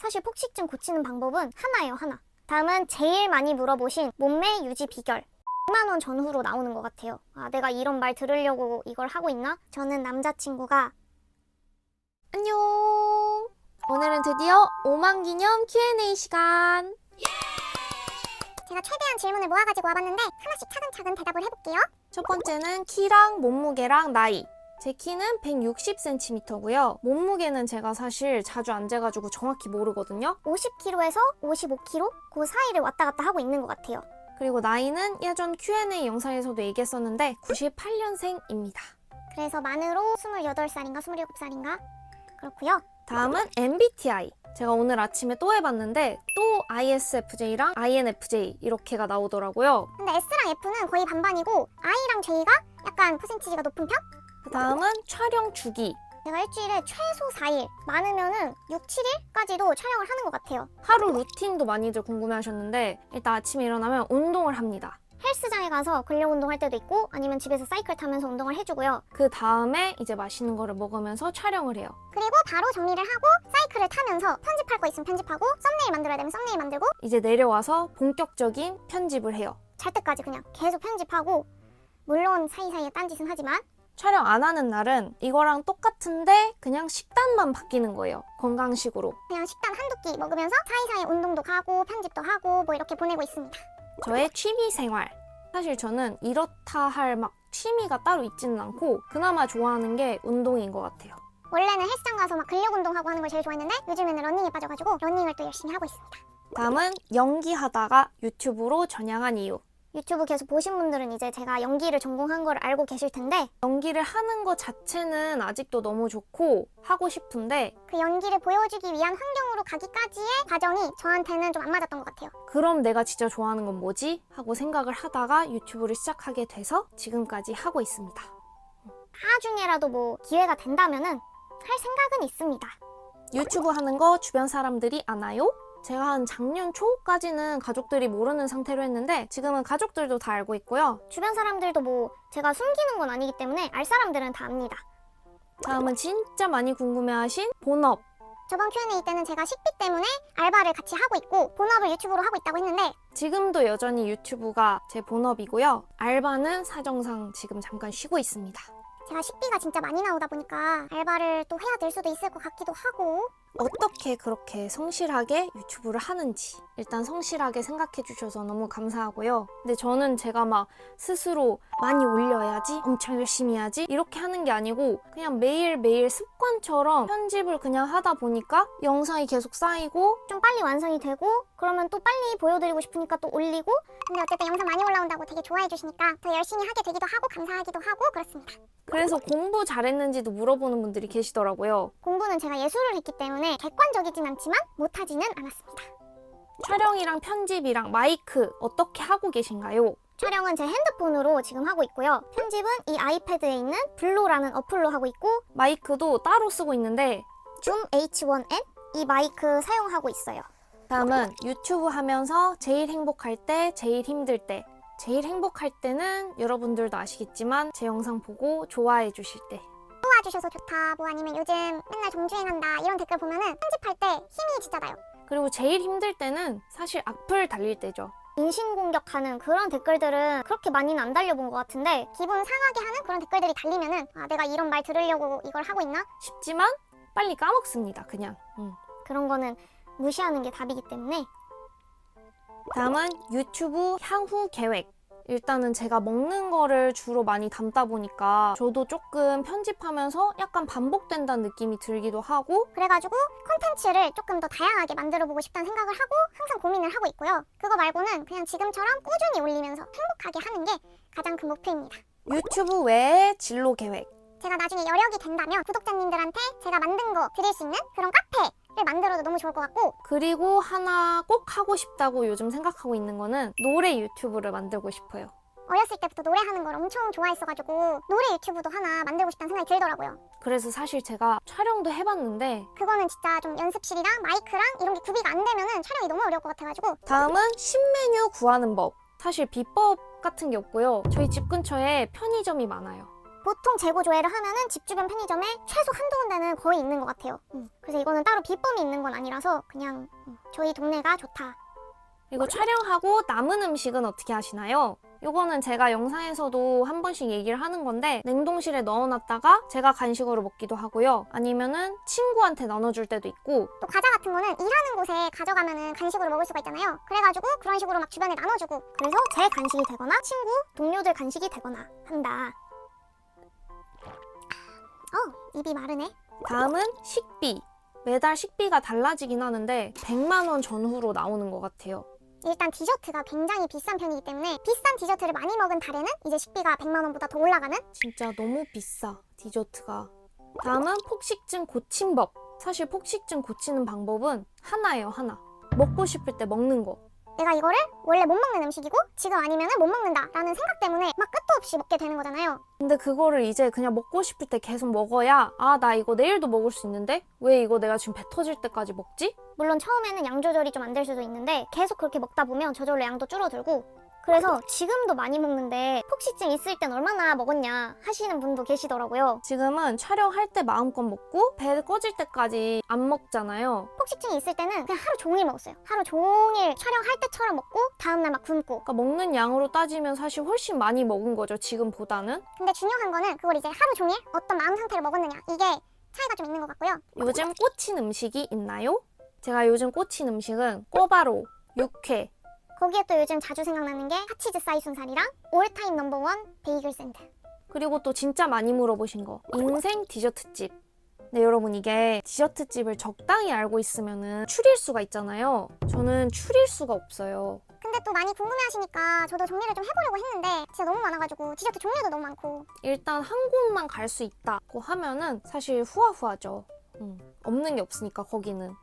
사실 폭식증 고치는 방법은 하나예요, 하나. 다음은 제일 많이 물어보신 몸매 유지 비결. 100만 원 전후로 나오는 것 같아요. 아, 내가 이런 말 들으려고 이걸 하고 있나? 저는 남자친구가 안녕. 오늘은 드디어 5만 기념 Q&A 시간. 제가 최대한 질문을 모아가지고 와봤는데 하나씩 차근차근 대답을 해볼게요. 첫 번째는 키랑 몸무게랑 나이. 제 키는 160cm고요. 몸무게는 제가 사실 자주 안 재가지고 정확히 모르거든요. 50kg에서 55kg? 그 사이를 왔다 갔다 하고 있는 것 같아요. 그리고 나이는 예전 Q&A 영상에서도 얘기했었는데 98년생입니다. 그래서 만으로 28살인가 27살인가? 그렇고요. 다음은 MBTI. 제가 오늘 아침에 또 해봤는데 또 ISFJ랑 INFJ 이렇게가 나오더라고요. 근데 S랑 F는 거의 반반이고 I랑 J가 약간 퍼센티지가 높은 편? 그 다음은 촬영 주기. 제가 일주일에 최소 4일, 많으면은 6, 7일까지도 촬영을 하는 것 같아요. 하루 루틴도 많이들 궁금해 하셨는데 일단 아침에 일어나면 운동을 합니다. 헬스장에 가서 근력 운동할 때도 있고 아니면 집에서 사이클 타면서 운동을 해주고요. 그 다음에 이제 맛있는 거를 먹으면서 촬영을 해요. 그리고 바로 정리를 하고 사이클을 타면서 편집할 거 있으면 편집하고 썸네일 만들어야 되면 썸네일 만들고 이제 내려와서 본격적인 편집을 해요. 잘 때까지 그냥 계속 편집하고 물론 사이사이에 딴짓은 하지만 촬영 안 하는 날은 이거랑 똑같은데 그냥 식단만 바뀌는 거예요. 건강식으로. 그냥 식단 한두 끼 먹으면서 사이사이 운동도 가고 편집도 하고 뭐 이렇게 보내고 있습니다. 저의 취미 생활. 사실 저는 이렇다 할 막 취미가 따로 있지는 않고 그나마 좋아하는 게 운동인 것 같아요. 원래는 헬스장 가서 막 근력 운동하고 하는 걸 제일 좋아했는데 요즘에는 러닝에 빠져가지고 러닝을 또 열심히 하고 있습니다. 다음은 연기하다가 유튜브로 전향한 이유. 유튜브 계속 보신 분들은 이제 제가 연기를 전공한 걸 알고 계실 텐데 연기를 하는 것 자체는 아직도 너무 좋고 하고 싶은데 그 연기를 보여주기 위한 환경으로 가기까지의 과정이 저한테는 좀 안 맞았던 것 같아요. 그럼 내가 진짜 좋아하는 건 뭐지? 하고 생각을 하다가 유튜브를 시작하게 돼서 지금까지 하고 있습니다. 나중에라도 뭐 기회가 된다면은 할 생각은 있습니다. 유튜브 하는 거 주변 사람들이 아나요? 제가 한 작년 초까지는 가족들이 모르는 상태로 했는데 지금은 가족들도 다 알고 있고요. 주변 사람들도 뭐 제가 숨기는 건 아니기 때문에 알 사람들은 다 압니다. 다음은 진짜 많이 궁금해하신 본업. 저번 Q&A 때는 제가 식비 때문에 알바를 같이 하고 있고 본업을 유튜브로 하고 있다고 했는데 지금도 여전히 유튜브가 제 본업이고요. 알바는 사정상 지금 잠깐 쉬고 있습니다. 제가 식비가 진짜 많이 나오다 보니까 알바를 또 해야 될 수도 있을 것 같기도 하고 어떻게 그렇게 성실하게 유튜브를 하는지 일단 성실하게 생각해 주셔서 너무 감사하고요. 근데 저는 제가 막 스스로 많이 올려야지 엄청 열심히 해야지 이렇게 하는 게 아니고 그냥 매일매일 습관처럼 편집을 그냥 하다 보니까 영상이 계속 쌓이고 좀 빨리 완성이 되고 그러면 또 빨리 보여드리고 싶으니까 또 올리고 근데 어쨌든 영상 많이 올라온다고 되게 좋아해 주시니까 더 열심히 하게 되기도 하고 감사하기도 하고 그렇습니다. 그래서 공부 잘했는지도 물어보는 분들이 계시더라고요. 공부는 제가 예술을 했기 때문에 객관적이진 않지만 못하지는 않았습니다. 촬영이랑 편집이랑 마이크 어떻게 하고 계신가요? 촬영은 제 핸드폰으로 지금 하고 있고요. 편집은 이 아이패드에 있는 블로라는 어플로 하고 있고 마이크도 따로 쓰고 있는데 줌 H1n 이 마이크 사용하고 있어요. 다음은 유튜브 하면서 제일 행복할 때, 제일 힘들 때. 제일 행복할 때는 여러분들도 아시겠지만 제 영상 보고 좋아해 주실 때. 도와주셔서 좋다 뭐 아니면 요즘 맨날 정주행한다 이런 댓글 보면은 편집할 때 힘이 진짜 나요. 그리고 제일 힘들 때는 사실 악플 달릴 때죠. 인신공격하는 그런 댓글들은 그렇게 많이는 안 달려본 것 같은데 기분 상하게 하는 그런 댓글들이 달리면은 아 내가 이런 말 들으려고 이걸 하고 있나? 쉽지만 빨리 까먹습니다, 그냥. 음. 그런 거는 무시하는 게 답이기 때문에 다음은 유튜브 향후 계획. 일단은 제가 먹는 거를 주로 많이 담다 보니까 저도 조금 편집하면서 약간 반복된다는 느낌이 들기도 하고 그래가지고 콘텐츠를 조금 더 다양하게 만들어보고 싶다는 생각을 하고 항상 고민을 하고 있고요. 그거 말고는 그냥 지금처럼 꾸준히 올리면서 행복하게 하는 게 가장 큰 목표입니다. 유튜브 외에 진로 계획. 제가 나중에 여력이 된다면 구독자님들한테 제가 만든 거 드릴 수 있는 그런 카페를 만들어도 너무 좋을 것 같고 그리고 하나 꼭 하고 싶다고 요즘 생각하고 있는 거는 노래 유튜브를 만들고 싶어요. 어렸을 때부터 노래하는 걸 엄청 좋아했어가지고 노래 유튜브도 하나 만들고 싶다는 생각이 들더라고요. 그래서 사실 제가 촬영도 해봤는데 그거는 진짜 좀 연습실이랑 마이크랑 이런 게 구비가 안 되면은 촬영이 너무 어려울 것 같아가지고 다음은 신메뉴 구하는 법. 사실 비법 같은 게 없고요. 저희 집 근처에 편의점이 많아요. 보통 재고 조회를 하면은 집 주변 편의점에 최소 한두 군데는 거의 있는 것 같아요. 음, 그래서 이거는 따로 비법이 있는 건 아니라서 그냥 음, 저희 동네가 좋다. 그리고 촬영하고 남은 음식은 어떻게 하시나요? 요거는 제가 영상에서도 한 번씩 얘기를 하는 건데 냉동실에 넣어놨다가 제가 간식으로 먹기도 하고요. 아니면은 친구한테 나눠줄 때도 있고 또 과자 같은 거는 일하는 곳에 가져가면은 간식으로 먹을 수가 있잖아요. 그래가지고 그런 식으로 막 주변에 나눠주고 그래서 제 간식이 되거나 친구, 동료들 간식이 되거나 한다. 어, 입이 마르네. 다음은 식비. 매달 식비가 달라지긴 하는데 100만 원 전후로 나오는 것 같아요. 일단 디저트가 굉장히 비싼 편이기 때문에 비싼 디저트를 많이 먹은 달에는 이제 식비가 100만 원보다 더 올라가는 진짜 너무 비싸 디저트가 다음은 폭식증 고침법 사실 폭식증 고치는 방법은 하나예요 하나 먹고 싶을 때 먹는 거 내가 이거를 원래 못 먹는 음식이고 지금 아니면은 못 먹는다라는 생각 때문에 막 끝도 없이 먹게 되는 거잖아요. 근데 그거를 이제 그냥 먹고 싶을 때 계속 먹어야 아 나 이거 내일도 먹을 수 있는데 왜 이거 내가 지금 배 터질 때까지 먹지? 물론 처음에는 양 조절이 좀 안 될 수도 있는데 계속 그렇게 먹다 보면 저절로 양도 줄어들고 그래서 지금도 많이 먹는데 폭식증 있을 땐 얼마나 먹었냐 하시는 분도 계시더라고요. 지금은 촬영할 때 마음껏 먹고 배 꺼질 때까지 안 먹잖아요 폭식증이 있을 때는 그냥 하루 종일 먹었어요. 하루 종일 촬영할 때처럼 먹고 다음날 막 굶고. 그러니까 먹는 양으로 따지면 사실 훨씬 많이 먹은 거죠 지금보다는 근데 중요한 거는 그걸 이제 하루 종일 어떤 마음 상태로 먹었느냐 이게 차이가 좀 있는 것 같고요. 요즘 꽂힌 음식이 있나요? 제가 요즘 꽂힌 음식은 꼬바로, 육회, 거기에 또 요즘 자주 생각나는 게 핫치즈 쌀순살이랑 올타임 넘버원 베이글 샌드. 그리고 또 진짜 많이 물어보신 거 인생 디저트집. 네 여러분 이게 디저트집을 적당히 알고 있으면은 추릴 수가 있잖아요. 저는 추릴 수가 없어요. 근데 또 많이 궁금해하시니까 저도 정리를 좀 해보려고 했는데 진짜 너무 많아가지고 디저트 종류도 너무 많고. 일단 한 곳만 갈 수 있다고 하면은 사실 후화후하죠. 음, 없는 게 없으니까 거기는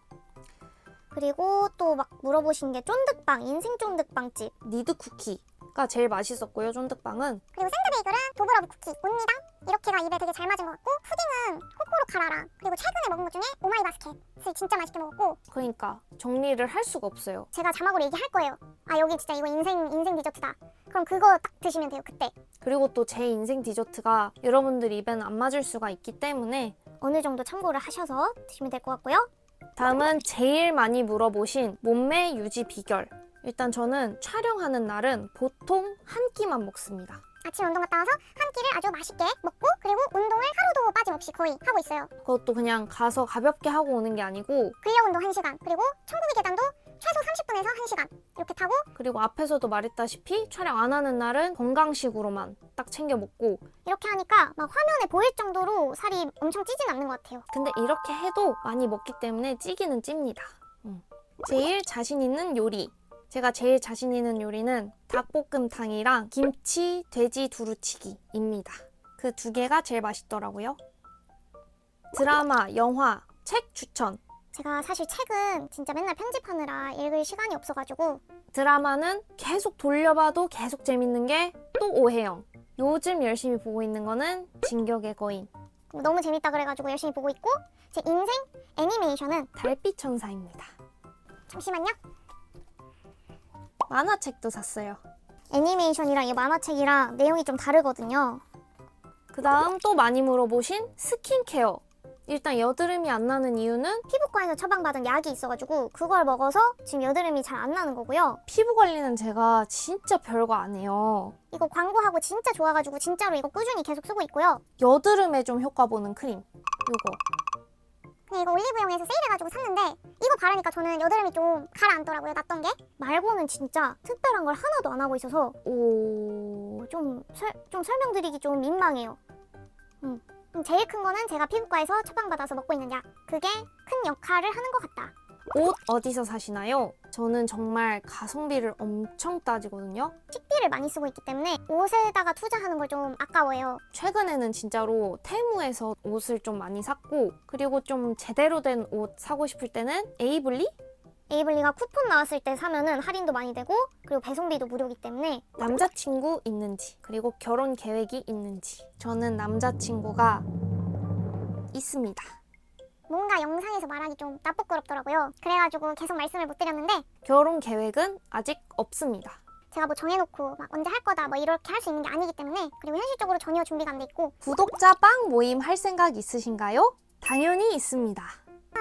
그리고 또 막 물어보신 게 쫀득빵 인생 쫀득빵집 니드 쿠키가 제일 맛있었고요 쫀득빵은. 그리고 샌드베이글은 도브러브 쿠키 옵니다. 이렇게가 입에 되게 잘 맞은 것 같고 푸딩은 코코로 카라랑 그리고 최근에 먹은 것 중에 오마이 바스켓을 진짜 맛있게 먹었고. 그러니까 정리를 할 수가 없어요. 제가 자막으로 얘기할 거예요. 아 여기 진짜 이거 인생 인생 디저트다. 그럼 그거 딱 드시면 돼요 그때. 그리고 또 제 인생 디저트가 여러분들 입에는 안 맞을 수가 있기 때문에 어느 정도 참고를 하셔서 드시면 될 것 같고요 다음은 제일 많이 물어보신 몸매 유지 비결. 일단 저는 촬영하는 날은 보통 한 끼만 먹습니다. 아침 운동 갔다 와서 한 끼를 아주 맛있게 먹고 그리고 운동을 하루도 빠짐없이 거의 하고 있어요 그것도 그냥 가서 가볍게 하고 오는 게 아니고 근력 운동 1시간 그리고 천국의 계단도 최소 30분에서 1시간 이렇게 타고 그리고 앞에서도 말했다시피 촬영 안 하는 날은 건강식으로만 딱 챙겨 먹고 이렇게 하니까 막 화면에 보일 정도로 살이 엄청 찌진 않는 것 같아요 근데 이렇게 해도 많이 먹기 때문에 찌기는 찝니다. 음. 제일 자신 있는 요리. 제가 제일 자신 있는 요리는 닭볶음탕이랑 김치 돼지 두루치기입니다. 그 두 개가 제일 맛있더라고요. 드라마, 영화, 책 추천. 제가 사실 책은 진짜 맨날 편집하느라 읽을 시간이 없어가지고 드라마는 계속 돌려봐도 계속 재밌는 게 또 오해영. 요즘 열심히 보고 있는 거는 진격의 거인, 너무 재밌다 그래가지고 열심히 보고 있고 제 인생 애니메이션은 달빛 천사입니다. 잠시만요 만화책도 샀어요. 애니메이션이랑 이 만화책이랑 내용이 좀 다르거든요 그 다음 또 많이 물어보신 스킨케어. 일단 여드름이 안 나는 이유는 피부과에서 처방받은 약이 있어가지고 그걸 먹어서 지금 여드름이 잘 안 나는 거고요 피부 관리는 제가 진짜 별거 안 해요. 이거 광고하고 진짜 좋아가지고 진짜로 이거 꾸준히 계속 쓰고 있고요 여드름에 좀 효과 보는 크림. 요거. 그냥 이거 올리브영에서 세일해가지고 샀는데 이거 바르니까 저는 여드름이 좀 가라앉더라고요 났던 게 말고는 진짜 특별한 걸 하나도 안 하고 있어서 오. 좀, 설, 좀 설명드리기 좀 민망해요. 음. 음, 제일 큰 거는 제가 피부과에서 처방받아서 먹고 있는 약. 그게 큰 역할을 하는 것 같다. 옷 어디서 사시나요? 저는 정말 가성비를 엄청 따지거든요. 식비를 많이 쓰고 있기 때문에 옷에다가 투자하는 걸 좀 아까워요. 최근에는 진짜로 테무에서 옷을 좀 많이 샀고, 그리고 좀 제대로 된 옷 사고 싶을 때는 에이블리? 에이블리가 쿠폰 나왔을 때 사면은 할인도 많이 되고 그리고 배송비도 무료이기 때문에 남자친구 있는지, 그리고 결혼 계획이 있는지. 저는 남자친구가 있습니다. 뭔가 영상에서 말하기 좀 나쁘끄럽더라고요. 그래가지고 계속 말씀을 못 드렸는데 결혼 계획은 아직 없습니다. 제가 뭐 정해놓고 막 언제 할 거다 뭐 이렇게 할 수 있는 게 아니기 때문에 그리고 현실적으로 전혀 준비가 안 돼 있고 구독자 빵 모임 할 생각 있으신가요? 당연히 있습니다.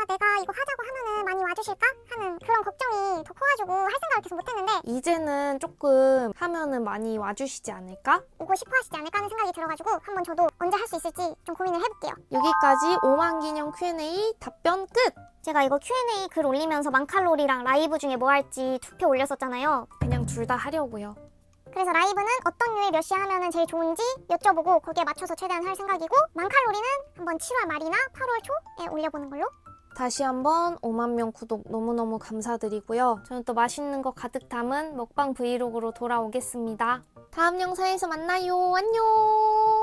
아 내가 이거 하자고 하면은 많이 와주실까 하는 그런 걱정이 더 커가지고 할 생각을 계속 못했는데 이제는 조금 하면은 많이 와주시지 않을까? 오고 싶어 하시지 않을까 하는 생각이 들어가지고 한번 저도 언제 할 수 있을지 좀 고민을 해볼게요. 여기까지 5만 기념 Q&A 답변 끝! 제가 이거 Q&A 글 올리면서 망칼로리랑 라이브 중에 뭐 할지 투표 올렸었잖아요. 그냥 둘 다 하려고요. 그래서 라이브는 어떤 요일 몇 시에 하면은 제일 좋은지 여쭤보고 거기에 맞춰서 최대한 할 생각이고 망칼로리는 한번 7월 말이나 8월 초에 올려보는 걸로 다시 한번 5만 명 구독 너무너무 감사드리고요. 저는 또 맛있는 거 가득 담은 먹방 브이로그로 돌아오겠습니다. 다음 영상에서 만나요. 안녕!